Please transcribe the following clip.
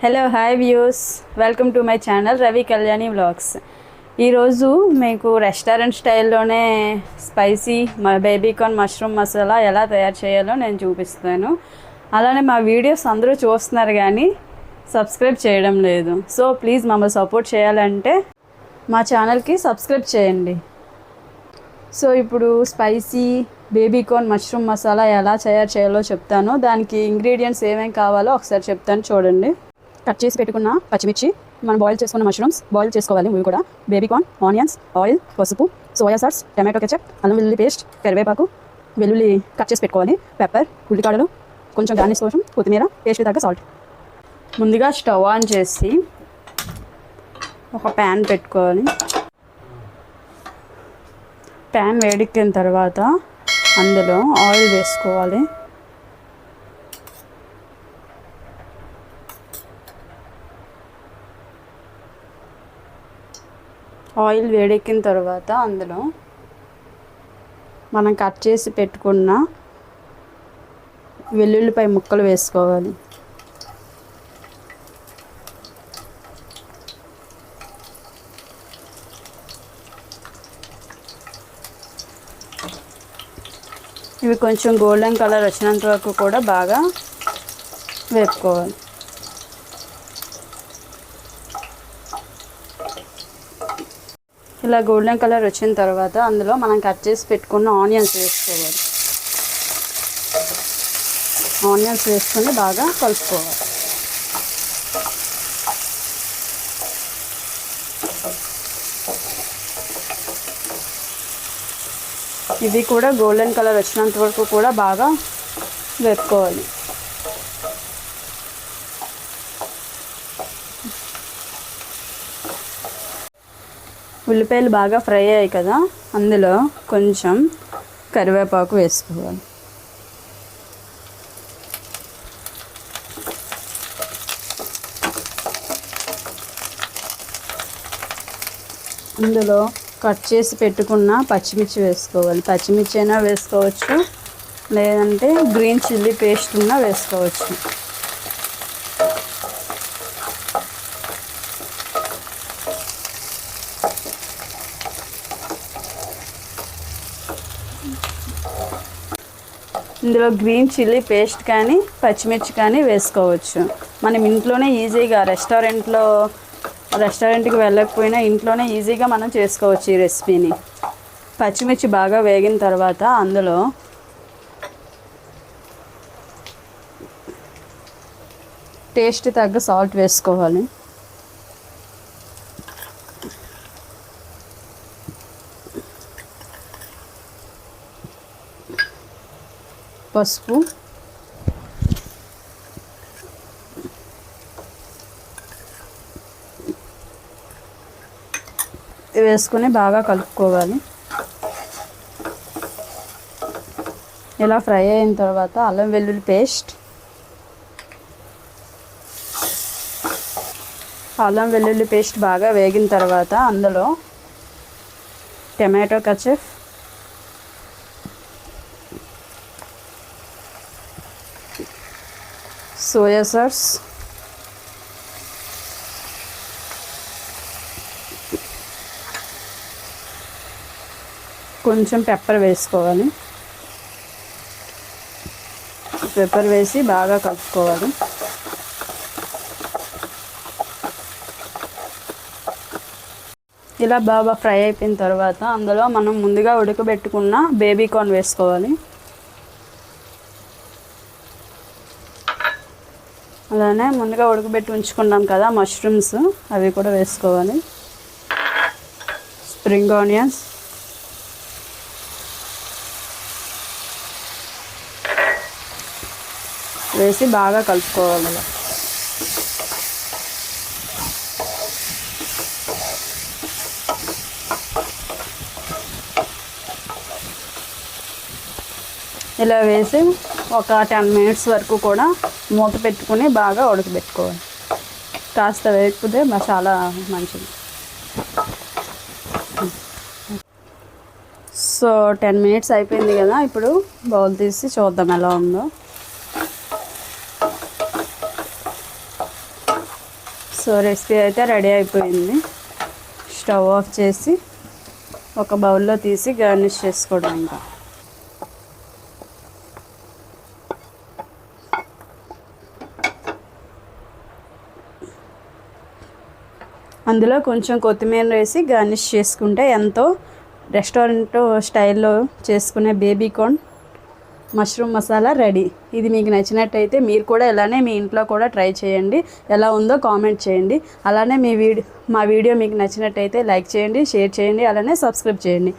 Hello hi views welcome to my channel Ravi Kalyani vlogs ఈరోజు మీకు restaurant స్టైల్లోనే spicy baby corn mushroom masala ఎలా తయారు చేయాలో నేను చూపిస్తాను. అలానే మా వీడియోస్ అందరూ చూస్తున్నారు కానీ సబ్స్క్రైబ్ చేయడం లేదు. సో ప్లీజ్ మమ్మల్ని సపోర్ట్ చేయాలంటే మా ఛానల్కి సబ్స్క్రైబ్ చేయండి. సో ఇప్పుడు స్పైసీ బేబీకార్న్ మష్రూమ్ మసాలా ఎలా తయారు చేయాలో చెప్తాను. దానికి ఇంగ్రీడియంట్స్ ఏమేమి కావాలో ఒకసారి చెప్తాను చూడండి. కట్ చేసి పెట్టుకున్న పచ్చిమిర్చి మనం బాయిల్ చేసుకున్న మష్రూమ్స్ బాయిల్ చేసుకోవాలి ఇవి కూడా. బేబీకార్న్ ఆనియన్స్ ఆయిల్ పసుపు సోయా సాస్ టమాటో కెచప్ అల్లం వెల్లుల్లి పేస్ట్ కరివేపాకు వెల్లుల్లి కట్ చేసి పెట్టుకోవాలి పెప్పర్ ఉల్లికాడలు కొంచెం గార్నిష్ కోసం కొత్తిమీర టేస్ట్ తగ్గ సాల్ట్ ముందుగా స్టవ్ ఆన్ చేసి ఒక ప్యాన్ పెట్టుకోవాలి. ప్యాన్ వేడెక్కిన తర్వాత అందులో ఆయిల్ వేసుకోవాలి. ఆయిల్ వేడెక్కిన తర్వాత అందులో మనం కట్ చేసి పెట్టుకున్న వెల్లుల్లిపై ముక్కలు వేసుకోవాలి. ఇవి కొంచెం గోల్డెన్ కలర్ వచ్చినంత వరకు కూడా బాగా వేపుకోవాలి. ఇలా గోల్డెన్ కలర్ వచ్చిన తర్వాత అందులో మనం కట్ చేసి పెట్టుకున్న ఆనియన్స్ వేసుకోవాలి. ఆనియన్స్ వేసుకొని బాగా కలుపుకోవాలి. ఇవి కూడా గోల్డెన్ కలర్ వచ్చినంత వరకు కూడా బాగా వేపుకోవాలి. ఉల్లిపాయలు బాగా ఫ్రై అయ్యాయి కదా అందులో కొంచెం కరివేపాకు వేసుకోవాలి. అందులో కట్ చేసి పెట్టుకున్న పచ్చిమిర్చి వేసుకోవాలి. పచ్చిమిర్చి అయినా వేసుకోవచ్చు లేదంటే గ్రీన్ చిల్లీ పేస్ట్ ఉన్నా వేసుకోవచ్చు. ఇందులో గ్రీన్ చిల్లీ పేస్ట్ కానీ పచ్చిమిర్చి కానీ వేసుకోవచ్చు. మనం ఇంట్లోనే ఈజీగా రెస్టారెంట్లో రెస్టారెంట్కి వెళ్ళకపోయినా ఇంట్లోనే ఈజీగా మనం చేసుకోవచ్చు ఈ రెసిపీని. పచ్చిమిర్చి బాగా వేగిన తర్వాత అందులో టేస్ట్ తగ్గ సాల్ట్ వేసుకోవాలి. పసుపు. వేసుకొని బాగా కలుపుకోవాలి. ఇలా ఫ్రై అయిన తర్వాత అల్లం వెల్లుల్లి పేస్ట్. అల్లం వెల్లుల్లి పేస్ట్ బాగా వేగిన తర్వాత అందులో టమాటో కచఫ్ సోయా సాస్. కొంచెం పెప్పర్ వేసుకోవాలి. పెప్పర్ వేసి బాగా కలుపుకోవాలి. ఇలా బాగా ఫ్రై అయిపోయిన తర్వాత అందులో మనం ముందుగా ఉడకబెట్టుకున్న బేబీ కార్న్ వేసుకోవాలి. అలానే ముందుగా ఉడకబెట్టి ఉంచుకున్నాం కదా మష్రూమ్స్ అవి కూడా వేసుకోవాలి. స్ప్రింగ్ ఆనియన్స్ వేసి బాగా కలుపుకోవాలి ఇలా. ఇలా వేసి ఒక టెన్ మినిట్స్ వరకు కూడా మూత పెట్టుకుని బాగా ఉడకబెట్టుకోవాలి. కాస్త వేయకపోతే చాలా మంచిది. సో టెన్ మినిట్స్ అయిపోయింది కదా ఇప్పుడు బౌల్ తీసి చూద్దాం ఎలా ఉందో. సో రెసిపీ అయితే రెడీ అయిపోయింది. స్టవ్ ఆఫ్ చేసి ఒక బౌల్లో తీసి గార్నిష్ చేసుకోవడం ఇంకా. అందులో కొంచెం కొత్తిమీర వేసి గార్నిష్ చేసుకుంటే ఎంతో రెస్టారెంట్ స్టైల్లో చేసుకునే baby corn mushroom masala ready. ఇది మీకు నచ్చినట్టయితే మీరు కూడా ఇలానే మీ ఇంట్లో కూడా ట్రై చేయండి. ఎలా ఉందో కామెంట్ చేయండి. అలానే మీ వీడియో మా వీడియో మీకు నచ్చినట్టయితే లైక్ చేయండి షేర్ చేయండి అలానే సబ్స్క్రైబ్ చేయండి.